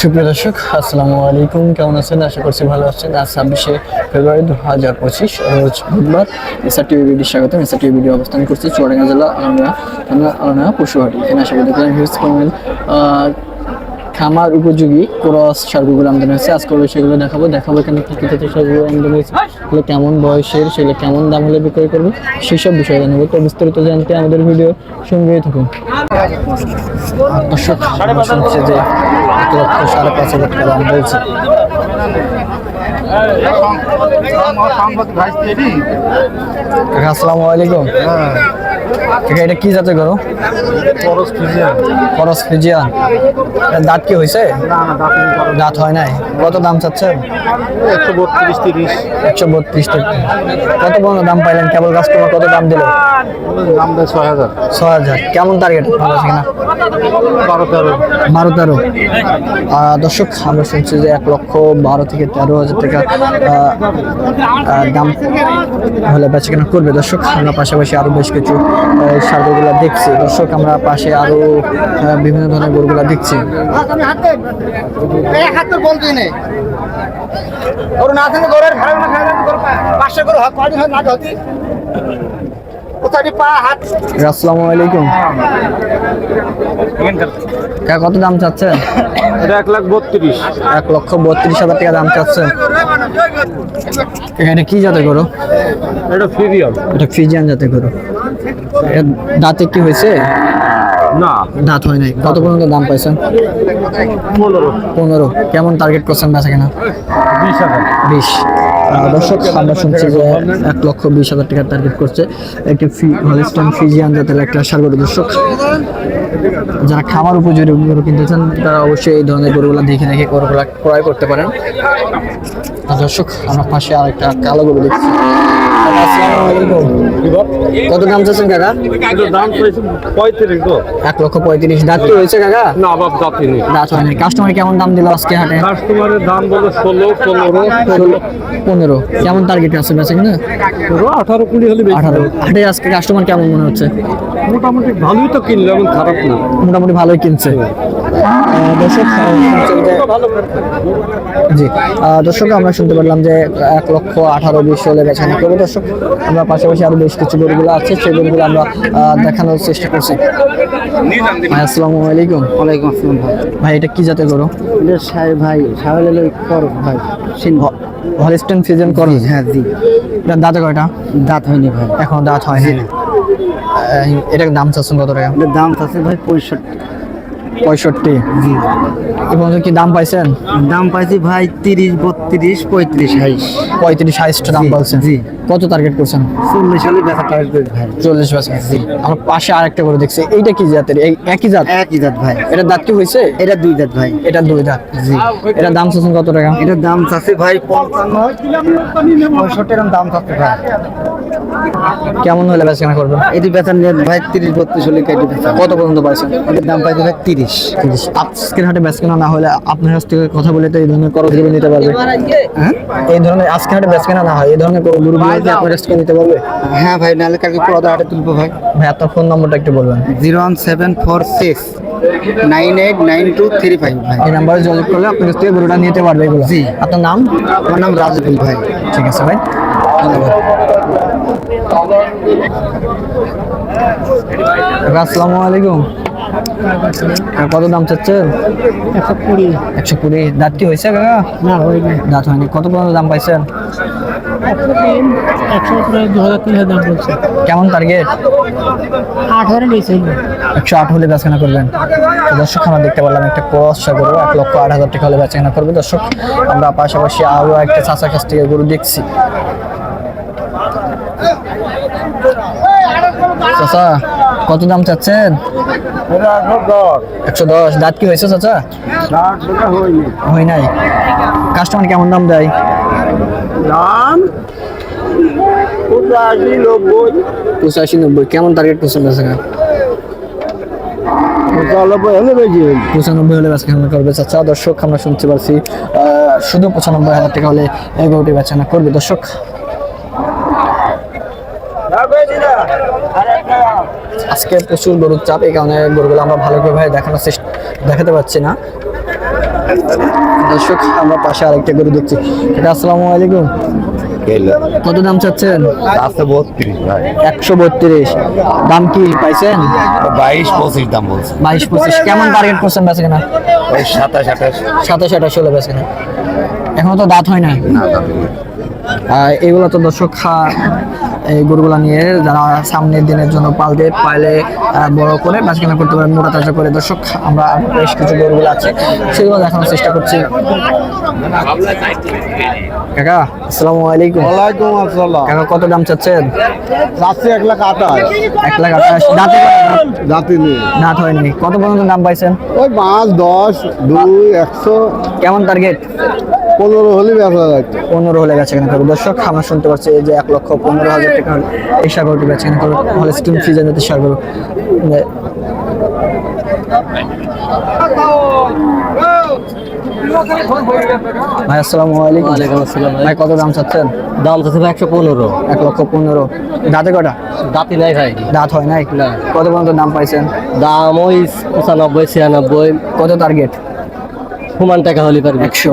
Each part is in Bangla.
সুপ্রিয় দর্শক, আসসালামু আলাইকুম। কেমন আছেন? আশা করছি ভালো আছেন। আজ ছাব্বিশে ফেব্রুয়ারি দু হাজার পঁচিশ, রোজ বুধবার এসআর টিভি ভিডিও স্বাগত এসআর টিভি ভিডিও অবস্থান করছি চুয়াডাঙ্গা জেলা আলমিয়া থানা আলমিয়া পশুহাটি। এখানে আশা করি দেখলাম হিউজ কমেন্ট খামার উপযোগী ক্রস সারগুলো আমদানি হয়েছে আজকে সেগুলো দেখাবো দেখাবো এখানে কি কি জাতের সারগুলো আমদানি হয়েছে এগুলো কেমন বয়সের সেগুলো কেমন দাম হলে বিক্রয় করব সেসব বিষয়ে জানাব তো বিস্তারিত জানতে আমাদের ভিডিও সঙ্গেই থাকুন দর্শক শুনছি যে এক লক্ষ সাড়ে পাঁচ হাজার টাকা দাম বলছে আসসালামু আলাইকুম কাকা এটা কি জাতের গরু? খরচ ফিজিয়ান। এর দাঁত কি হয়েছে দাঁত হয় নাই। কত দাম চাচ্ছেন? একশো বত্রিশ তিরিশ। একশো বত্রিশ টাকা। কত পর্যন্ত দাম পাইলেন? কেবল কাস্টমার কত দাম দিল? দাম দেয় ছয় হাজার। ছয় হাজার। কেমন টার্গেট আছে কিনা? বারো তেরো। বারো তেরো। দর্শক আমরা শুনছি যে এক লক্ষ বারো থেকে তেরো হাজার টাকা দাম হলে বেচা কেনা করবে। দর্শক আমরা পাশাপাশি আরও বেশ কিছু সারগুলো দেখছি। দর্শক আমরা পাশে আরও বিভিন্ন ধরনের গরুগুলো দেখছি। হাতের বলতে নেই। গরু না থাকলে গরুর ভাড়া না খাই গরু পাঁচশো গরু কদিন হয় না হতি কোথায় পা হাত? আসসালামু আলাইকুম। কাকা, কত দাম চাচ্ছেন? এটা এক লাখ বত্রিশ। এক লক্ষ বত্রিশ হাজার টাকা দাম চাচ্ছেন। এখানে কি জাতের গরু? এটা ফিরিয়াল এটা ফিজিয়ান জাতের গরু। এর দাঁতে কি হয়েছে? না। দাঁত হয় নাই। কত পর্যন্ত দাম পাইছেন? পনেরো। পনেরো। কেমন টার্গেট করছেন বেচা কেনা বিশ হাজার। বিশ। দর্শক আমরা শুনছি যে এক লক্ষ বিশ হাজার টাকার টার্গেট করছে। একটি ফি হলিস্টন ফিজিয়ান জাতের একটা সার গরু। দর্শক যারা খামার উপযোগী গরু কিনতে চান তারা অবশ্যই এই ধরনের গরুগুলো দেখে দেখে গরুগুলো ক্রয় করতে পারেন। দর্শক আমার পাশে আর একটা কালো গরু দেখছি। কত দাম চাচ্ছেন কাকা? দাম পঁয়ত্রিশ এক লক্ষ পঁয়ত্রিশ। দাঁত কি হয়েছে কাকা? না বাপ জাতি নেই দাঁত হয়নি। কাস্টমার কেমন দাম দিল আজকে হাটে? কাস্টমারের দাম বলে ষোলো পনেরো ষোলো। পনেরো। কেমন টার্গেট আছে বেচে কিনা আঠারো কুড়ি হলে আঠারো। হাটে আজকে কাস্টমার কেমন মনে হচ্ছে? মোটামুটি ভালোই তো কিনলে খারাপ না। মোটামুটি ভালোই কিনছে। দর্শক জি দর্শক আমরা শুনতে পারলাম যে এক লক্ষ আঠারো বিশ হলে বেচানো করবে। দর্শক আমরা পাশাপাশি আরও বেশ কিছু গরুগুলো আছে সেই গরুগুলো আমরা দেখানোর চেষ্টা করছি। আসসালামু আলাইকুম। ওয়ালাইকুম আসসালাম ভাই। ভাই এটা কি জাতের গরু? ভাই সাহেব কর ভাই সিংহ হলিস্টেন ফিজেন করো? হ্যাঁ জি। এটা দাঁতে কয়টা? দাঁত হয়নি ভাই। এখন দাঁত হয়নি আহ, এটার দাম চাচ্ছেন কত টাকা? দাম আছে ভাই পঁয়ষট্টি। পঁয়ষট্টি। জি এবং কি দাম পাইছেন? দাম পাইছি ভাই তিরিশ বত্রিশ পঁয়ত্রিশ হাইস পঁয়ত্রিশ হাইস্ট দাম জি, বলছেন জি। কত টার্গেট করছেন? চল্লিশ হলে ব্যথা টার্গেট করি ভাই। চল্লিশ পার্সেন্ট আমার পাশে আরেকটা করে দেখছি। এইটা কি জাতের? একই জাত? একই দাঁত ভাই। এটা দাঁত কি হয়েছে এটা দুই দাঁত ভাই। এটা দুই দাঁত জি। এটা দাম চাচ্ছেন কত টাকা? এটার দাম চাচ্ছে ভাই পঞ্চান্ন। পঁয়ষট্টি এরকম দাম চাচ্ছে ভাই। কেমন হলে বেচকেনা করবেন? এটি বেতন নেন ভাই তিরিশ বত্রিশ হলে কেটে কত পর্যন্ত পাইছেন? এটার দাম পাইছে ভাই তিরিশ। তিরিশ আজকের হাটে বেচকেনা না হলে আপনার কাছ থেকে কথা বলে তো এই ধরনের করজগুলো নিতে পারবে। হ্যাঁ? এই ধরনের আজকের হাটে বেচকেনা না হয় এই ধরনের গরুগুলো আপনার কাছ থেকে নিতে পারবে? হ্যাঁ ভাই নাহলে কালকে পুরো হাটে তুলবো ভাই। ভাই আপনার ফোন নম্বরটা একটু বলবেন। Zero one seven four six nine eight nine two three five ভাই। এই নাম্বারে যোগাযোগ করলে আপনার কাছ থেকে গরুটা নিতে পারবে এগুলো। জি। আপনার নাম? আমার নাম রাজুল ভাই। ঠিক আছে ভাই। ধন্যবাদ। আসসালামু আলাইকুম। আর কত দাম চাচ্ছেন? একশো কুড়ি। একশো কুড়ি। দাঁত কি হয়েছে কাকা? না হয়নি। দাঁত হয়নি। কত পর্যন্ত দাম পাইছেন? একশো তিন একশো প্রায় দু হাজার তিন হাজার দাম বলছে। কেমন টার্গেট আট নিয়েছে। একশো আট হলে বেচাকেনা করবেন। দর্শক আমরা দেখতে পারলাম একটা ক্রস গরু এক লক্ষ আট হাজার টাকা হলে বেচাকেনা করবে। দর্শক আমরা পাশাপাশি আরও একটা চাষার কাছ থেকে গরু দেখছি। চাচা কত দাম চাচ্ছেন? একশো দশ। দাঁত কি হয়েছে চাচা? হয় নাই। কাস্টমার কেমন দাম দেয়? দাম পঁচাশি নব্বই। পঁচাশি নব্বই। কেমন টার্গেট পঁচানব্বই হলে বেশি পঁচানব্বই হলে বেচাকেনা করবে চাচা। দর্শক আমরা শুনতে পারছি শুধু পঁচানব্বই হাজার টাকা হলে এই গরুটি বেচাকেনা করবে। দর্শক। আজকে প্রচুর গরুর চাপ এই কারণে গরুগুলো আমরা ভালো ভাবে দেখানোর চেষ্টা দেখাতে পারছি না। দর্শক আমরা পাশে আরেকটা গরু দেখছি। এটা আসসালামু আলাইকুম। কত দাম চাচ্ছেন? একশো বত্রিশ। দাম কি পাইছেন? বাইশ পঁচিশ দাম বলছে। বাইশ পঁচিশ। কেমন টার্গেট করছেন বেছে কিনা? সাতাশ আঠাশ। সাতাশ আঠাশ হলে বেছে কিনা। এখনও তো দাঁত হয় না। আহ, এগুলো তো দর্শক খা- এই গরুগুলা নিয়ে যারা সামনের দিনের জন্য পালতে পাইলে বড় করে বাসকেনা করতে পারে মোটা তাজা করে। দর্শক আমরা বেশ কিছু গরুগুলো আছে সেগুলো দেখানোর চেষ্টা করছি। কাকা আসসালামু আলাইকুম। ওয়ালাইকুম আসসালাম। কাকা কত দাম চাচ্ছেন? যাচ্ছে এক লাখ আঠাশ। এক লাখ আঠাশ। দাঁতে দাঁত? জাতি নেই। দাঁত হয়নি। কত পর্যন্ত দাম পাইছেন? ওই পাঁচ দশ দুই একশো। কেমন টার্গেট পনেরো হলে ব্যবসা যাচ্ছে পনেরো হলে গেছে কেন করবে? দর্শক আমরা শুনতে পাচ্ছি এই যে এক লক্ষ পনেরো হাজার টাকা হলে এই সাগরটি বেছে কেন করবে? হলে স্টিম ফ্রিজের জাতীয় সাগর ভাই আসসালামু আলাইকুম। ওয়ালাইকুম আসসালাম ভাই। কত দাম চাচ্ছেন? দাম চাচ্ছে ভাই একশো পনেরো। এক লক্ষ পনেরো। দাঁতে কটা দাঁতি নাই ভাই। দাঁত হয় নাই? কত পর্যন্ত দাম পাইছেন? দাম ওই পঁচানব্বই ছিয়ানব্বই। কত টার্গেট সমান টাকা হলে পারবে। একশো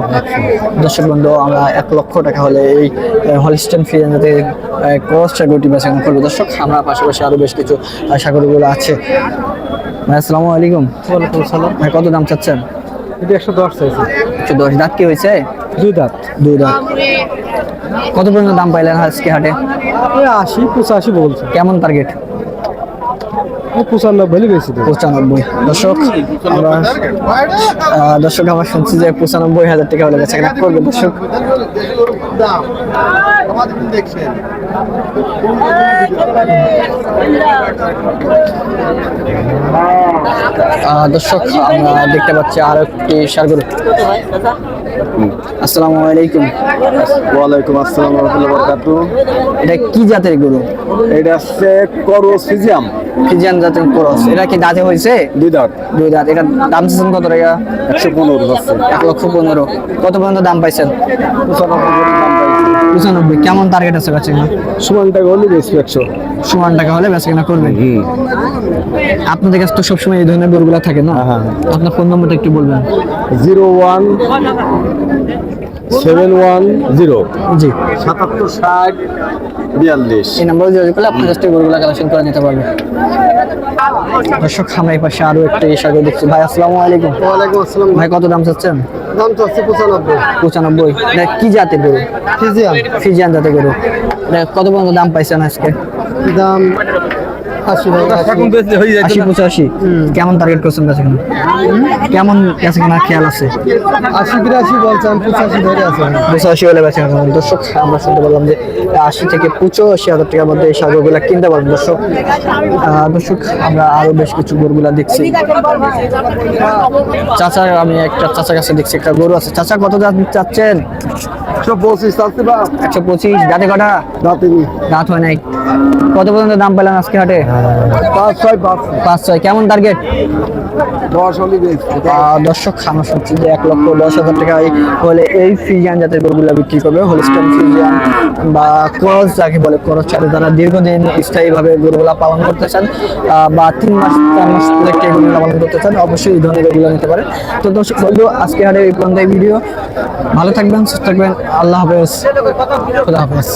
দর্শক বন্ধু আমরা এক লক্ষ টাকা হলে এই হলিস্টেন ফিজেন যাতে ক্রস সাগরটি বেচাকেনা করব। দর্শক আমরা পাশাপাশি আরও বেশ কিছু সাগরগুলো আছে। ভাই আসসালামু আলাইকুম। ওয়ালাইকুম সালাম ভাই কত দাম চাচ্ছেন? এটা একশো দশ চাইছে। একশো দশ। দাঁত কি হয়েছে? দুই দাঁত। দুই দাঁত। কত পর্যন্ত দাম পাইলেন আজকে হাটে? আশি পঁচাশি বলছে। কেমন টার্গেট পঁচানব্বই দর্শক আমরা দর্শক আমরা শুনছি যে পঁচানব্বই হাজার টাকা হলে বেচাকেনা করবে দর্শক। দর্শক আমরা দেখতে পাচ্ছি আর একটি সারগরু আসসালামু আলাইকুম। ওয়ালাইকুম আসসালাম রহমতুল্লাহ বরকাতু এটা কি জাতের গরু? এটা হচ্ছে করস ফিজিয়াম ফিজিয়ান জাতের ক্রস এটা কি দাঁতে হয়েছে? দুই দাঁত। দুই দাঁত এটা দাম চাচ্ছেন কত টাকা? একশো পনেরো এক লক্ষ পনেরো। কত পর্যন্ত দাম পাইছেন? পঁচানব্বই। কেমন টার্গেট আছে কাছে সমান টাকা হলে বেশি একশো। সমান টাকা হলে বেচা কেনা করবেন? আপনাদের কাছে তো সবসময় এই ধরনের গরুগুলা থাকে না? হ্যাঁ। আপনার ফোন নম্বরটা একটু বলবেন। Zero one seven one zero. জি। সাতাত্তর ষাট বিয়াল্লিশ। এই নাম্বারে যোগাযোগ করলে আপনার কাছ থেকে গরুগুলা কালেকশন করে নিতে পারবেন। দর্শক আমরা এই পাশে আরও একটা সাগর দেখছি। ভাই আসসালামু আলাইকুম। ওয়ালাইকুম আসসালাম। ভাই কত দাম চাচ্ছেন? দাম তো আছে পঁচানব্বই। পঁচানব্বই কি জাতের গরু? ফিজিয়ান। ফিজিয়ান জাতের গরু। কত পর্যন্ত দাম পাইছেন আজকে? দাম আশি আশি। পঁচাশি। কেমন টার্গেট করছেন কেমন কেনা খেয়াল আছে? আশি বিরাশি বলছেন পঁচাশি ধরে আছে। পঁচাশি হলে বেচা কেনা। দর্শক আমরা শুনতে পারলাম যে আশি থেকে পঁচাশি হাজার টাকার মধ্যে এই সাগরগুলা কিনতে পারবেন। দর্শক আহ, দর্শক আমরা আরও বেশ কিছু গরুগুলা দেখছি। চাচা আমি একটা চাচার কাছে দেখছি একটা গরু আছে। চাচা কত চাচ্ছেন একশো পঁচিশ একশো পঁচিশ দাঁতে কটা? রাতেনি দাঁত হয় নাই। কত পর্যন্ত দাম পেলেন আজকে হাটে? পাঁচ ছয় পাঁচ ছয়। কেমন টার্গেট দর্শক আমরা শুনছি যে এক লক্ষ দশ হাজার টাকা হলে এই ফিজিয়ান জাতের গরুগুলো বিক্রি করবে হোলিস্টন ফিজিয়ান বা ক্রস যাকে বলে ক্রস ছাড়ে যারা দীর্ঘদিন স্থায়ীভাবে গরুগুলা পালন করতে চান বা তিন মাস চার মাস থেকে গরুগুলা পালন করতে চান অবশ্যই এই ধরনের গরুগুলো নিতে পারে তো দর্শক বলব আজকে হাটে এই পর্যন্ত ভিডিও ভালো থাকবেন সুস্থ থাকবেন। আল্লাহ হাফেজ। খুদা হাফেজ।